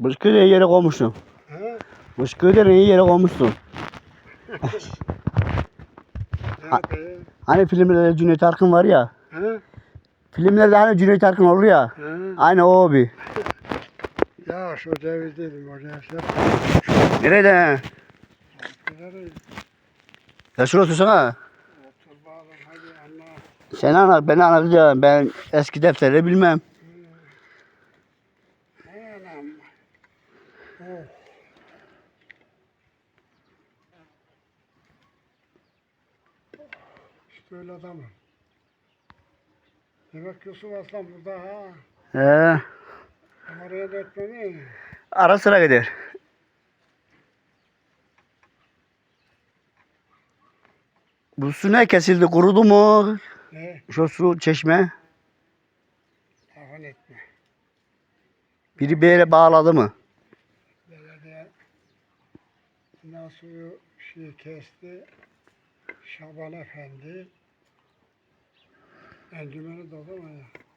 Bışkıyı da yere koymuşsun. He? Bışkıyı da iyi yere koymuşsun. Hani filmlerde Cüneyt Arkın var ya. He? Filmlerde hani Cüneyt Arkın olur ya. He? Aynı o abi. Ya şu ceviz dedim oraya şey. Nerede? Ya şuraya otursana. Sen ana ben anlatacağım. Ben eski defterleri bilmem. He anam. Oh. İşte öyle adamım. Demek Yusuf Aslan burada ha. He. Da etmeni. Ara sıra gider. Bu su ne kesildi? Kurudu mu? Ne? Şu su çeşme. Tahmin etme. Biri bir yere bağladı mı? Belediye suyu şey kesti. Şaban Efendi. Encümeni doldu mu ya? Ondan